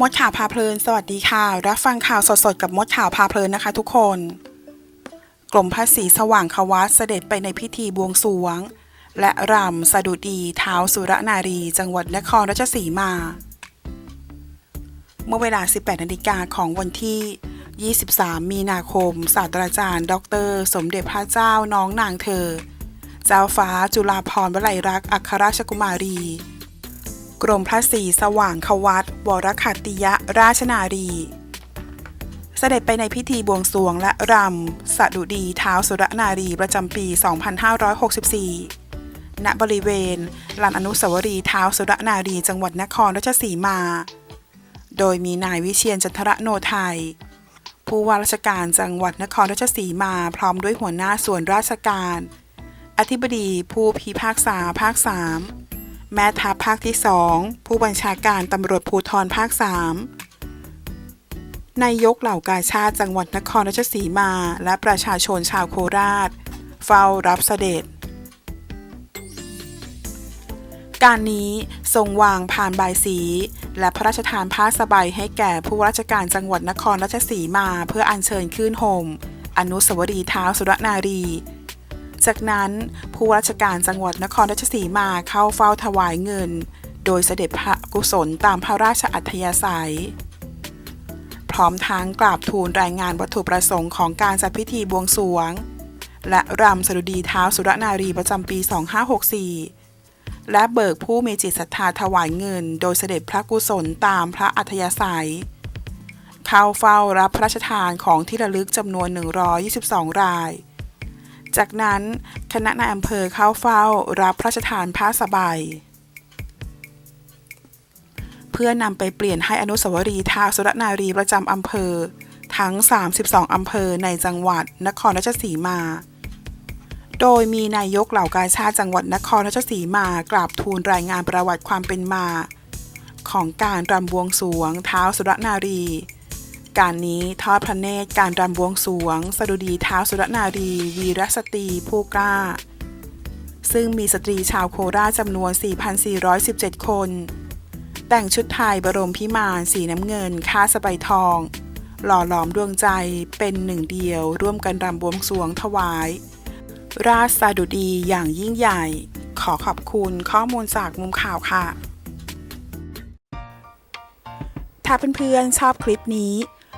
มดข่าวพาเพลิน สวัสดีค่ะ รับฟังข่าวสดๆ กับมดข่าวพาเพลินนะคะทุกคนกรมพระศรีสว่างควัตเสด็จไปในพิธีบวงสรวง และรำสดุดีเท้าสุรนารี จังหวัดนครราชสีมา เมื่อเวลา 18นาฬิกาของวันที่ 23 มีนาคม ศาสตราจารย์ ดร สมเด็จพระเจ้าน้องนางเธอ เจ้าฟ้าจุฬาภรณ์วลัยรักษ์อัครราชกุมารี กรมพระศรีสว่างควัตวรคัตติยราชนารี เสด็จไปในพิธีบวงสรวงและรำสดุดีเท้าสุรนารีประจำปี 2564 ณ บริเวณลานอนุสาวรีย์เท้าสุรนารีจังหวัดนครราชสีมา โดยมีนายวิเชียนจันทระโนไทยผู้ว่าราชการจังหวัดนครราชสีมาพร้อมด้วยหัวหน้าส่วนราชการ อธิบดีผู้พิพากษาภาค3 แม่ทัพภาคที่ 2 ผู้บัญชาการตำรวจภูธรภาค 3 นายกเหล่ากาชาติจังหวัดนครราชสีมา และประชาชนชาวโคราช เฝ้ารับเสด็จ การนี้ทรงวางผ่านบายสี และพระราชทานผ้าสบายให้แก่ผู้ราชการจังหวัดนครราชสีมา เพื่ออัญเชิญขึ้นห่มอนุสาวรีย์เท้าสุรนารี จากนั้นผู้ราชการจังหวัดนครราชสีมาเข้าเฝ้าถวายเงิน โดยเสด็จพระกุศลตามพระราชอัธยาศัย พร้อมทั้งกราบทูลรายงานวัตถุประสงค์ของการจัดพิธีบวงสรวง และรำสดุดีเท้าสุรนารีประจำปี 2564 และเบิกผู้มีจิตศรัทธาถวายเงิน โดยเสด็จพระกุศลตามพระอัธยาศัย เข้าเฝ้ารับพระราชทานของที่ระลึกจำนวน 122 ราย จากนั้นคณะนายอำเภอเข้าเฝ้ารับพระราชทานผ้าสบายเพื่อนำไปเปลี่ยนให้อนุสาวรีย์ท้าวสุรนารีประจำอำเภอ ทั้ง 32 อำเภอในจังหวัดนครราชสีมา โดยมีนายกเหล่ากาชาติจังหวัดนครราชสีมากราบทูลรายงานประวัติความเป็นมา ของการรำบวงสวงเท้าวสุรนารี การนี้ทอดพระเนตรการรำบวงสรวง สดุดีเท้าสุรนารี วีรสตรีผู้กล้า ซึ่งมีสตรีชาวโคราชจำนวน 4,417 คน แต่งชุดไทยบรมพิมานสีน้ำเงินค่าสบายทอง หล่อหลอมดวงใจเป็นหนึ่งเดียวร่วมกันรำบวงสรวงถวาย ราชสดุดีอย่างยิ่งใหญ่ ขอขอบคุณข้อมูลจากมุมข่าวค่ะถ้าเพื่อนๆชอบคลิปนี้